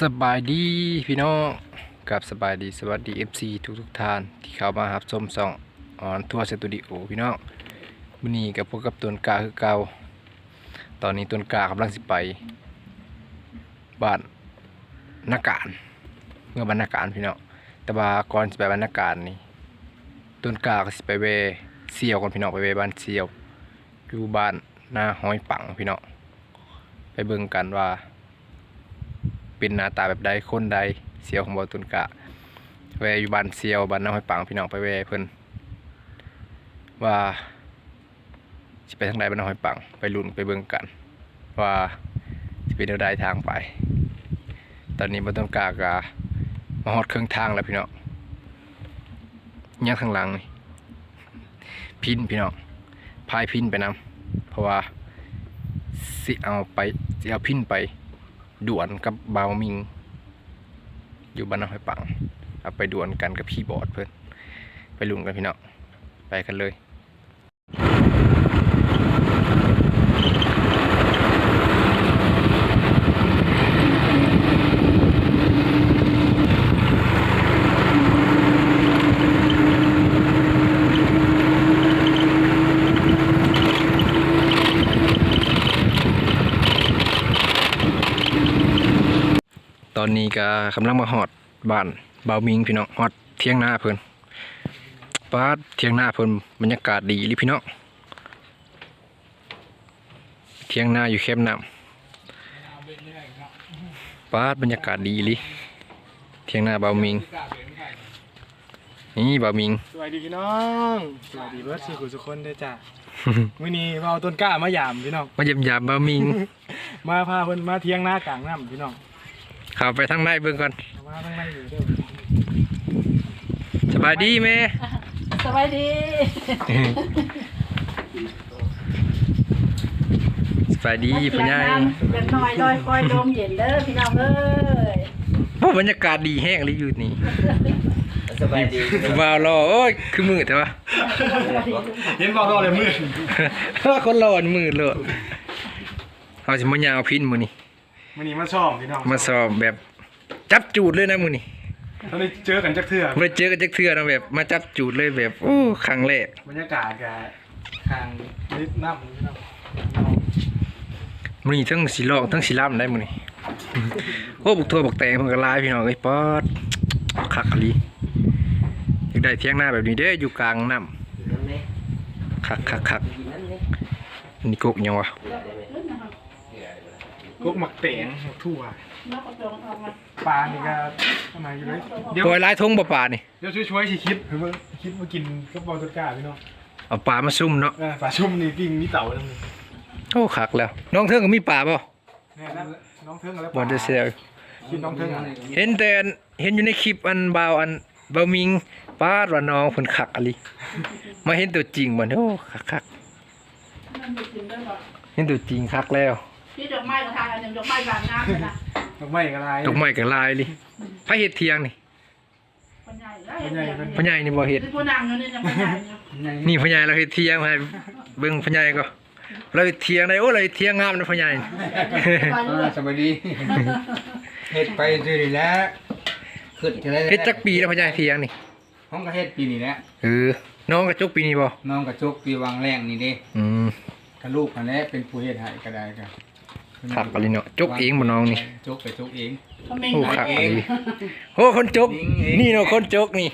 สบายดีพี่น้องกับสบายดีสวัสดี FC ทุกทุกท่านที่เข้ามารับชมสองออนทัวร์สตูดิโอพี่น้องวันนี้กับพวกกับตนกาคือเก่าตอนนี้ตนกากำลังสิไปบ้านนาการเมื่อบ้านนาการพี่น้องแต่ว่าก่อนสิไปบ้านนาการนี่ตนกาก็สิไปเวเซียวก่อนพี่น้องไปเวบ้านเซียวอยู่บ้านหน้าห้อยปังพี่น้องไปเบิ่งกันว่า เป็นหน้าตาแบบใดคนใดเสียวของบอตุนกะ แวอยู่บ้านเซียวบ้านน้ำห้อยปังพี่น้องไปแวเพิ่นว่าสิไปทางใดบ้านน้ำห้อยปังไปลุ้นไปเบิ่งกัน ว่าสิเป็นแนวใดทางไป ตอนนี้บอตุนกะกะมาฮอดเครึ่องทางแล้วพี่น้องยังข้างหลังนี่พินพี่น้องพายพินไปนำเพราะว่าสิเอาไปสิเอาพินไป ด่วนกับบาวมิง อยู่บ้านน้องห้อยปังเอาไปด่วนกันกับพี่บอดเพื่อนไปลุงกันพี่น้องไปกันเลย อนนี้ก็กำลังมาฮอดบ้านบาวมิงพี่น้องฮอดเที่ยงหน้าเพิ่นป้าดเที่ยงหน้าเพิ่นบรรยากาศดีลิพี่น้องเที่ยงหน้าอยู่แคบน้ำป้าดบรรยากาศดีลิเที่ยงหน้าบาวมิง นี่บาวมิง สวัสดีพี่น้อง สวัสดีเบิร์ดสี่ขุสุคนด้วยจ้ะมื่อนี้มาเอาต้นกล้ามายามพี่น้อง มาเยี่ยมยามบาวมิง มาพาเพิ่นมาเที่ยงหน้ากลางน้ำพี่น้อง เขับไปทางในเบิ่งก่อนมาทั้งในอยู่เด้อสบายดีแม่สวัสดีสบายดีพ่อใหญ่เด็กน้อยลอยคอยลมเย็นเด้อพี่น้องเอ้ยโอ้บรรยากาศดีแห้งเลยอยู่นี่สบายดีว้าวรอโอ้ยคือมืดแต่ว่าเห็นบอกเราเลยมือคนร้อนมืดเลยเอาสิมายาวพินมือนี่ มื่อนี้มาชอบพี่น้องมาสอบแบบจับจูดเลยนะมือนี่ตอนนี้เจอกันจักเทื่อไม่ได้เจอกันจักเทื่อนะแบบ มาจับจูดเลยแบบโอ้ครั้งแรกบรรยากาศกับทางนิดน้ำพี่น้องมือนี่ทั้งสีลอกทั้งสีล่ำได้มือนี่โอ้บุกทัวบุกแตงเพิ่นก็หลายพี่น้องเอ้ยป๊อดคักอะลีอยากได้เที่ยงหน้าแบบนี้เด้ออยู่กลางน้ำคักคักคักนี่กกยังวะ กุ๊กหมักเตงหมักทั่วปลานี่ก็ทำไมอยู่เลยเดี๋ยวปล่อยหลายทงบ่ป่านี่เดี๋ยวช่วยๆสิคิดเพิ่นคิดมากินกับบอลต้นกล้าพี่น้องเอาปลามาซุ่มเนาะเออปลาชุ่มนี่ปิ้งมีเต่าแล้วนี่โอ้คักแล้ว น้องเทิงก็มีปลาบ่แน่นะน้องเทิงแล้วบ่ได้เซลคิดน้องเทิงอะเห็นแต่อันเห็นอยู่ในคลิปอันบาวอันบาวมิงป้าดว่าน้องเพิ่นคักอะลิมาเห็นตัวจริงบ่โอ้คักคักเห็นตัวจริงคักแล้ว พี่ดอกไม้ก็ทานอันหนึ่งดอกไม้บางน้ำเลยนะดอกไม้กระไรดอกไม้ก็ลายลิพระเฮ็ดเทียงนี่คนใหญ่ได้คนใหญ่เป็นพ่อใหญ่นี่บ่เฮ็ดผู้นางอยู่นี่ยังไม่ใหญ่อยู่นี่พ่อใหญ่เราเฮ็ดเทียงให้เบิ่งพ่อใหญ่ก็เราเฮ็ดเทียงได้โอ้เราเฮ็ดเทียงงามนะพ่อใหญ่ไปอยู่สบายดี เฮ็ดไปซื่อนี่แหละขึ้นจะได้เฮ็ดจักปีแล้วพ่อใหญ่เทียงนี่ห้องก็เฮ็ดปีนี้แหละเออน้องกระจุกปีนี้บ่น้องกระจกปีวางแรงนี่เด้อืมถ้าลูกอันนี้เป็นผู้เฮ็ดให้ก็ได้ก็ คักอะลิเนาะจุกเองบ่น้องนี่จกไปจกเองเขาไม่โอ้ไหวคักอะลิโอ้คนจก นี่เนาะคนจกนี่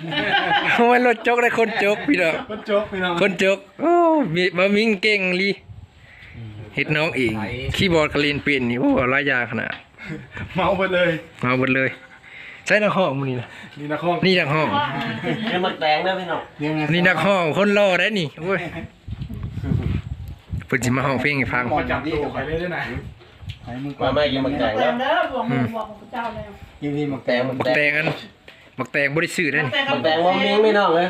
โอ้ยรถจกได้คนจกพี่น้องคนจกพี่น้องคนจกโอ้มีบะมิงเก่งลีเฮ็ดน้องเองคีย์บอร์ดกระเรียนเป็นนี่โอ้หลายอย่างขนาดเมาไปเลยมาหมดเลยใช้นักห้องมื้อนี้นะนี่นะข้องนี่นักห้องยังมักแตงนะพี่น้องนี่นักห้องคนรอได้นี่โอ้ยเพิ่นสิมาห้องเพลงให้ฟังหมอจับตัวไปเลยด้วยนะ ไอ้มึงมาไม่กินมักแตงเติแล้วมเด้อบอกมึงบอกเจ้าเลยยิงนี่มักแตงมักบักแตงอันบักแตงบ่ได้ซื้อได้นี่มักแตงว่ามิงไม่น้องเลย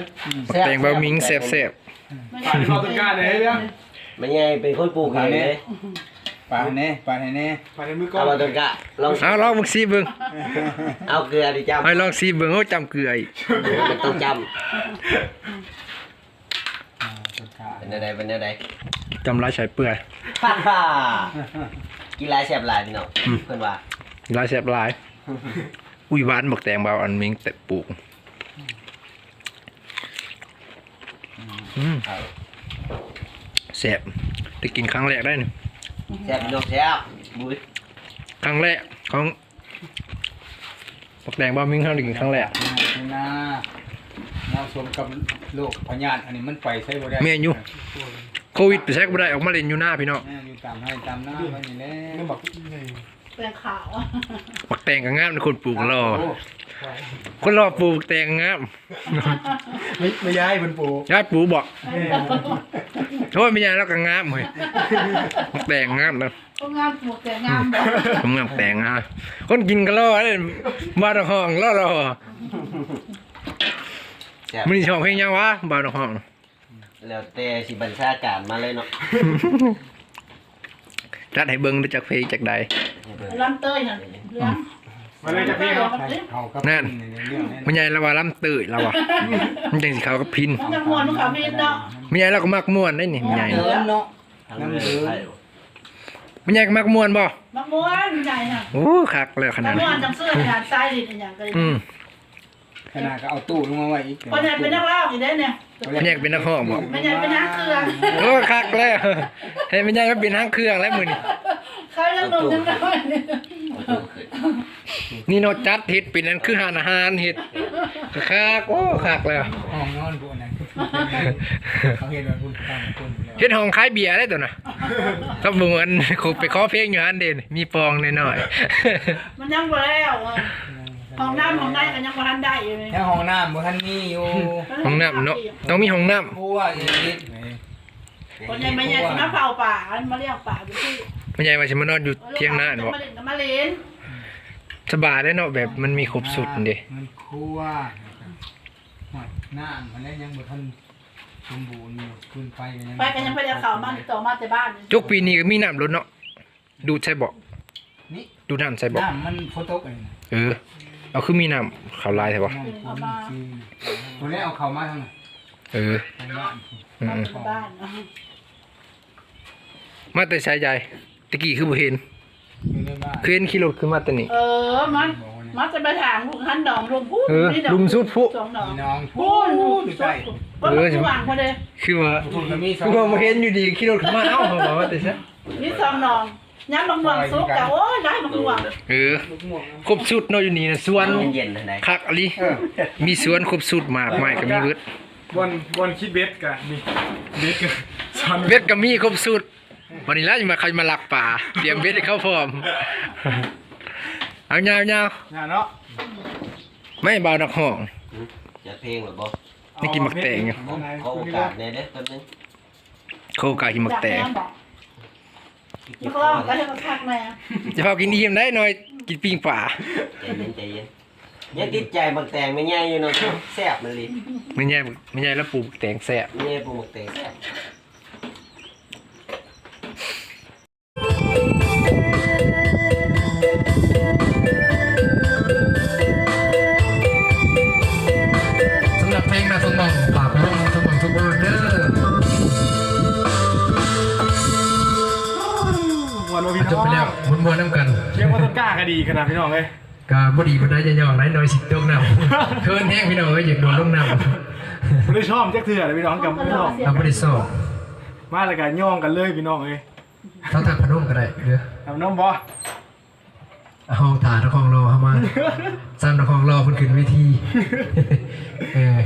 บักแตงบะมิงแซ่บปาดที่เราต้นกล้าเลยเรื่องมันยังเป็นคนปลูกเองเลยปลาแน่ปลาแน่ปาดในมือก้อเอานมาต้นกะลองๆเอาลองมึงซีเบิ่งเอาเกลือดิจ้ำให้ลองซีเบิ่งโอ้จำเกลืออีกมันต้องจต้นกล้าำเป็นอะไรเป็นอะไรจำลายใช้เปื่อยฮ่าฮ่า กินลายแสบลายพี่น้องเพื่อนว่าลายแซ่บหลาย อุ้ยหวานบักแตงเบาอันมิงแต่ปลูกอืมแซ่บได้กินครั้งแรกได้นี่แซ่บพี่น้องแซ่บบุ้ยครั้งแรกของบักแตงเบามิงเขาได้กินครั้งแรกนี่นะเราสมกับโรคพยาธิอันนี้มันไปใช้บ่ได้แม่นอยู่ โควิดไปใช้ก็บ่ได้ออกมาเล่นอยู่หน้าพี่น้องแม่อยู่ตามให้ตามหน้าไว้นี่แหละไม่บอกไงเป็นขาวบักแตงก็งามนะคนปลูกรอโอ้คนรอปลูกบักแตงงามไม่ไม่ย้ายเป็นปูยายปลูกบอกแม่โอ้ยไม่ยายแล้วก็งามเฮ้ยบักแตงงามนะก็งามหมวกแต่งามบอกผมงามแตงอะคนกินก็รอเลยบ้านห้องรอรอแซ่บมันนี่ชอบเพลงยังวะบ้านห้อง แล้วแต่สิบัญชาการมาเลยเนาะจัดให้เบิ่งได้จากเพลงจากใดลำเต้ยน่ะเรื่องมาเลยจะพี่เนาะเขากับนั่นเรื่องนี้ไม่ยายละว่าล้ำตื่นแล้วอะมันจังสิเขาก็พินมันจะมวนมันขาวมีดเนาะไม่ยายเราก็มักม่วนได้นี่ไม่ยายเดินเนาะทั้งเรือไทยไม่ยายก็มักม่วนบ่มักม้วนใหญ่น่ะโอ้คักเลยขนามัดกม้นั้วนนจังเสื้อจานทรายดินอย่างก็เลยอืมขนาดก็เอาตู้ลงมาไว้อีกคนไหนเป็นนักเล่าอยู่ได้เนี่ย ไม่ยายก็เป็นนักห้องบ่ไม่ใช่เป็นนักเครื่องโอ้คักแล้วเฮ้ยไม่ยายก็เป็นทางเครื่องแล้วมื้อนี้เขายังหนุ่มยังน้อยนี่เนาะจัดเฮ็ดเป็นอันคือหานอาหารเฮ็ดคักโอ้คักแล้วห้องนอนพวกนั้นเขาเห็นว่าคุณตั้งคนแล้วเฮ็ดห้องขายเบียร์ได้ตัวน่ะก็เหมือนคไปขอเพลงอยู่อันเด่นมีปองน้อยมันยังบ่แล้วเออ ห้องน้ำห้องได้ก็ยังบ่ทันได้อยู่เลยแล้วห้องน้ำบ่ทันมีอยู่ๆห้องน้ำเนาะต้องมีห้องน้ำครัวอีกคนใหญ่ไม่ใหญ่สิมาเผาป่ามาเลี้ยงป่าอยู่ที่ไม่ใช่ว่าสิมานอนอยู่เที่ยงหน้าเนาะมาเล่นกับมาเล่นสบายได้เนาะแบบมันมีครบสุดเด้มันครัวน้ำมันแล้วยังบ่ทันสมบูรณ์อยู่ขึ้นไปก็ยังไปกันยังไปเดี๋ยวเขามาต่อมาแต่บ้านจกปีนี้ก็มีน้ำลดเนาะดูดใช่บ่นี่ดูน้ำใช่บ่น้ำมันฝนตกเองนะเออ เอาคือมีน้ำเขาวลายใช่บ่น้ำฝนจริงตัวนี้เอาเขามาทางไหนเออทางบ้านอืมบ้านเนาะมาแต่ใช้ใหญ่ตะกี้คือบ่เห็นอยู่ในบ้านคือเห็นขี่รถขึ้นมาแต่นี่เออมันมันจะไปถางลูกหันดองลุงพูดเออลุมสุดผู้สองดองพูดดูใกล้ก็มันสว่างพอดีคือว่าคือว่าบ่เห็นอยู่ดีขี่รถขึ้นมาเอ้าบอกว่าแต่ซะนี่สองดอก ย้ำบางม่วงสุกแต่โอ้ยได้บางม่วงเออครบสุดเนาะอยู่นี่นะสวนเย็นๆทันใดคักอะลิเออมีสวนครบสุดมากมายก็มีเบิดบอลบอลคิดเบสกันนี่เบสกันซอนเบ็ดก็มีครบสุดวันนี้แล้วจะมาใครมาลักป่าเตรียมเบ็ดให้เขาพร้อมเอาเงาเงาอย่าเนาะไม่เบานักห้องจะเพลงหรือบ่นี่กินหมักแตงอยู่ขอโอกาสแน่เด้อแป๊บนึงโคกากินหมักแตงนี่ เขาบอกก็ให้เขาทักมาจะพากินอิ่มได้หน่อยกินปิ้งป่าใจเย็นใจเย็นยังติดใจบักแตงไม่ง่ายอยู่เนาะแซ่บมันเลยไม่ใช่ไม่ใช่แล้วปลูกแตงแซ่บไม่ง่ายปลูกบักแตงแซ่บ วันว่าพี่จบน้องไปแล้วมวนๆน้ำกันเชียงว่าต้นกล้าคดีขนาดพี่น้องเลยกาบดีบันไดจะย่องไรหน่อยสิตกน้ำเคินแห้งพี่น้องเอ้ยอยากโดนลงน้ำไม่ได้ชอบแจ็คเถื่อเลยพี่น้องกับพี่น้องเราไม่ได้สอบมาแล้วกันย่องกันเลยพี่น้องเลยเท่าทางพนมก็ได้เด้อ ทำน้องบอเอาถาตะคองรอเข้ามา ซ้ำตะคองรอคนขึ้นเวิธีเออ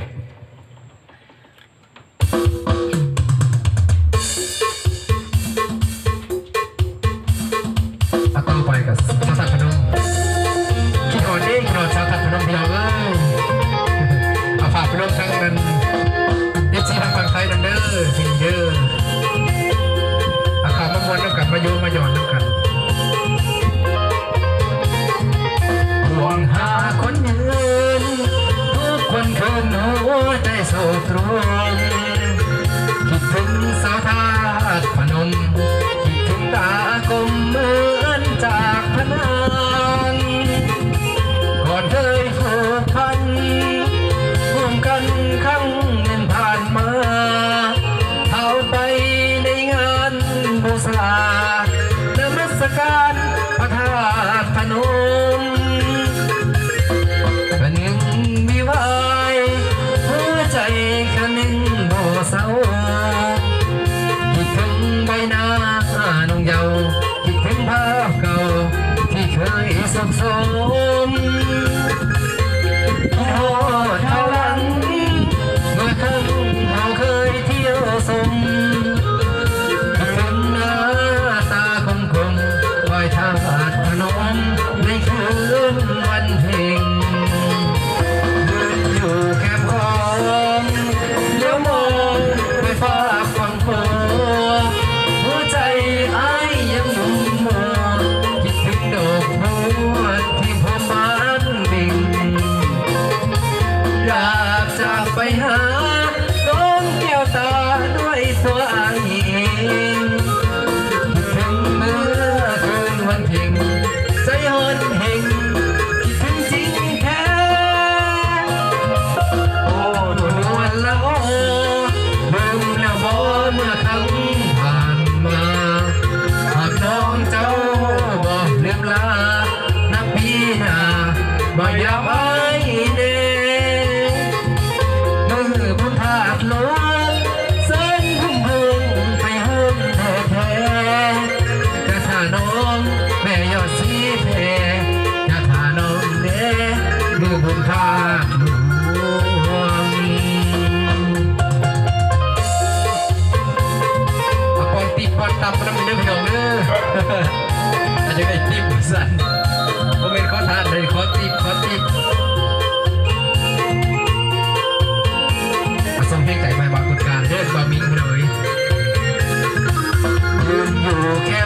อพิงเด้ออาขามามวนน้ำกันมาโยมาหย่อนน้ำกันห่วงหาคนยืนทุกคนคืนหัวใจโศกรวนคิดถึงสาวทาสพนมคิดถึงตากลมเหมือนจากพนานก่อนเคยา ตับน้ำมันเด้อพี่น้องเด้ออาจจะได้ติปสั่นผมเป็นข้อทานเลยขอติปขอติปมาส่งให้ใจไปบางกุฎการเด้อความมิ้งเลยยืนอยู่แค่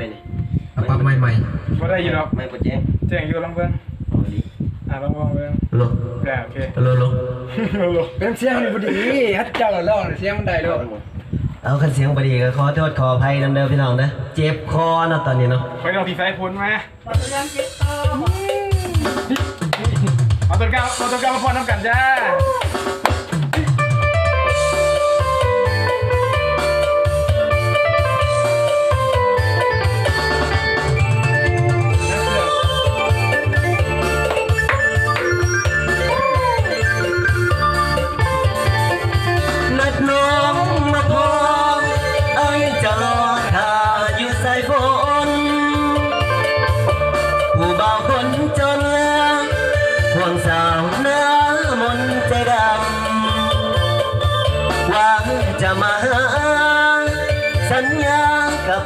ไม่ไม่เนี่ยเอาปั๊บใหม่บ่ได้อยู่หรอกไม่ปวดแจ้งแจ้งอยู่ลองเบิ่งอ่าลองเบิ่งเบิ่งโลแต่โอเคโลโลโลเป็นเสียงนี่พอดีฮัดเจ้าละร้องเสียงมันได้ด้วยเอาคันเสียงบดีก็ขอโทษขออภัยนำเด้อพี่น้องนะเจ็บคอนะตอนนี้เนาะคอยน้องพี่สายพ้นมาเราเรื่องคิดเออเอาต้นกล้าเอาต้นกล้ามาพอน้ำกันจ้า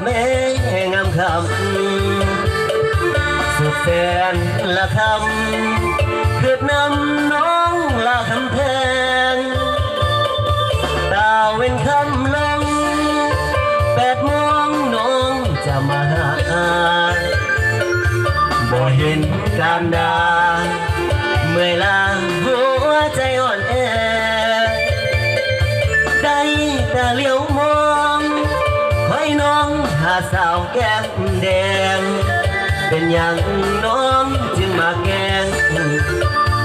แม่งามคำสุดแสนละคำคือนำน้องลาคำแพง ตาเว้นคำลงแปดโมงน้องจะมาหาบ่เห็นการดา เป็นอย่างน้องจึงมาแกง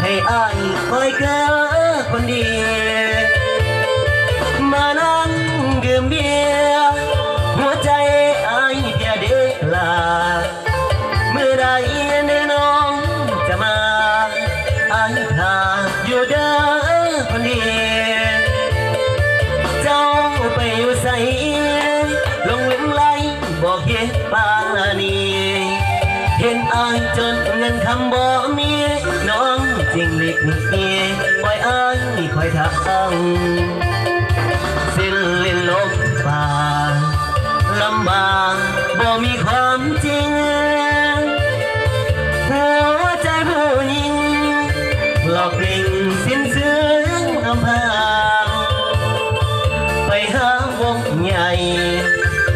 ให้อายคอยเกอคนดี มานั่งดื่มเบียร์หัวใจอายเพียเดลา เมื่อใดแน่น้องจะมาอายพาอยู่เด้อคนดี เจ้าไปอยู่ใสลงลืมไหลบอกเหตุปานนี้ เห็นอายจนเงินคำบ่มีน้องจริงเล็กนี่ปล่อยอายคอยทางสิ้นลินลมป่าลำบากบ่มีความจริงหัวใจผู้หญิงหลอกลิงสิ้นเสืองอำพางไปหาวงใหญ่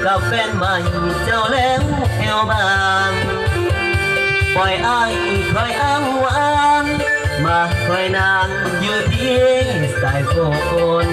กับแฟนใหม่เจ้าแล้วแอวบาง ปล่อยอายคอยอ้างวางมาคอยนางอยู่ที่สายฝน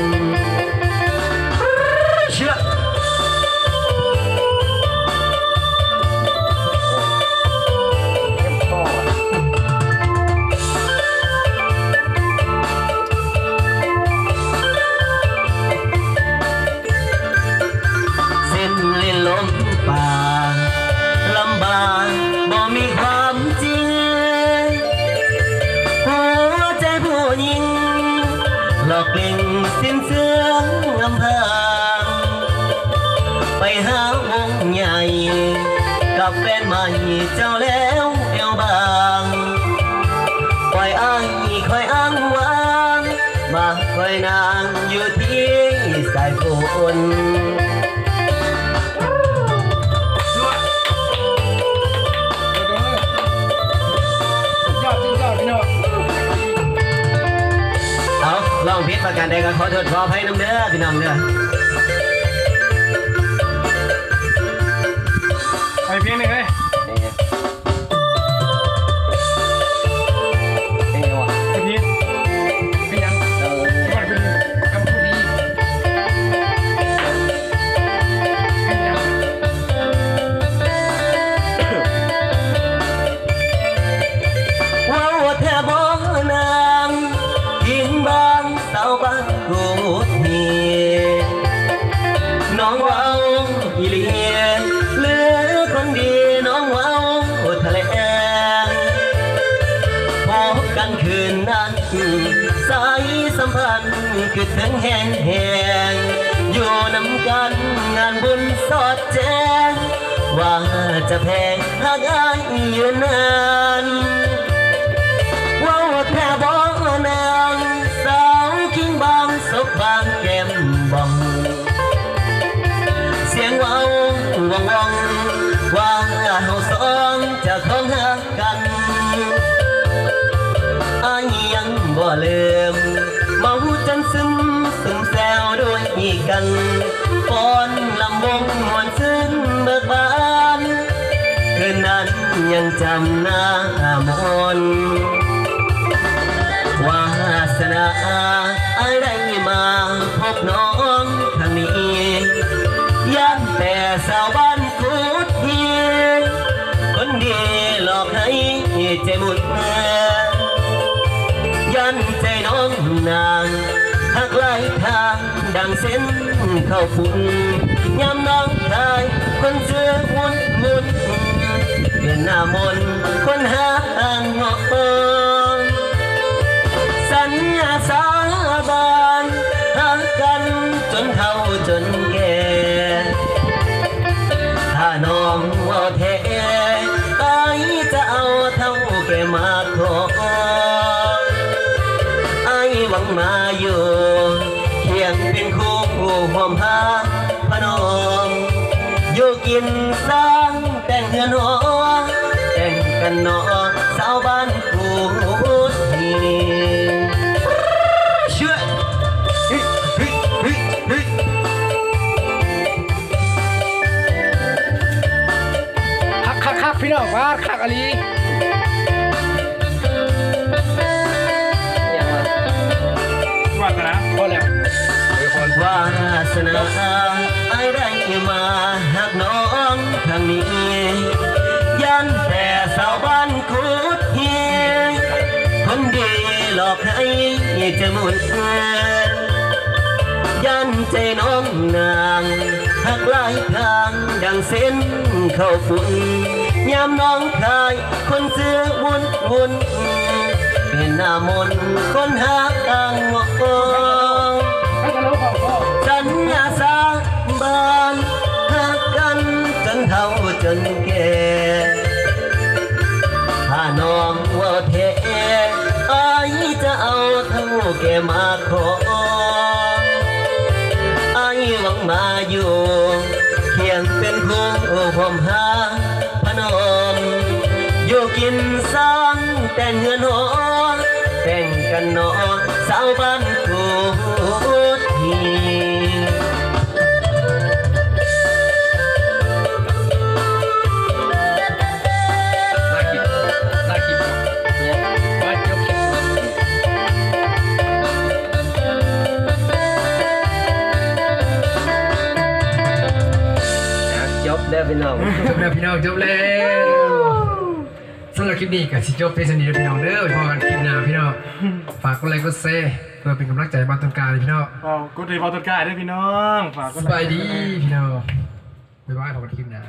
เจ้าแล้วเอวบางปล่อยอ้างคอยอ้างวางมาคอยนางอยู่ที่สายฝนยอดจริงยอดพี่น้องเอาลองพิษประกันใดก็ขอโทษขออภัยน้ำเด้อพี่น้องเด้อไปเพียงหนึ่งเลยเป็นไง เฮียงแหงแหงอยู่น้ำกันงานบุญสอดแจ้งว่าจะแพงหากอายอยู่นาน กันฟ้อนลำวงมวนซึ้งเบิกบานคืนนั้นยังจำหน้ามนวาสนาอะไรมาพบน้องทางนี้ยันแต่สาวบ้านกุดเฮีคนดีหลอกให้ใจหมุนยันใจน้องนาง หักไหลายทางดังเส้นเข้าฝุ่นยามน้องชายคนเสื้อวุ่นมุนเปลี่ยนหน้ามนคนหาทางเหาะสัญญาสาบานหักกันจนเฒ่าจนแก่ถ้าน้องว่าแท้ กินสร้างแต่งเฮือนหอแต่งกันหนอสาวบ้านกูทีเชื่อเฮ้ยเฮ้ยเฮ้ยเฮ้ยคักคักคักพี่น้องว่าคักอลีวาสนาพอแล้ววาสนาไอ้ได้ มาหักน้องทางนี้ ยันแต่สาวบ้านคุดเฮียคนดีหลอกให้จะหมุนยันใจน้องนางหักหลายทางดังเส้นเข้าฝุ่นยามน้องคายคนเสื้อวุ่นวุ่นเป็นหน้ามนคนหาทางงอ นแก่ถ้าน้องว่าเทอายจะเอาเท่าแก่มาขออายหวังมาอยู่เคียงเป็นคู่ผมหาพนมอยู่กินซ้อนแต่งเงินหอแต่งกันนอนสาวบ้านกูที แล้วพี่น้องจบแล้วพี่น้องจบแล้วสำหรับคลิปนี้กับสิจบเป็นสนิทพี่น้องเด้อไว้พอกันคลิปหน้าพี่น้องฝากกดไลค์กดแชร์เพื่อเป็นกำลังใจบ้านต้นกาเลยพี่น้องเอากดรีบเอาต้นกล้าด้วยพี่น้องฝากกสดไลค์บายดีพี่น้องบ๊ายบายพบกันคลิปหน้า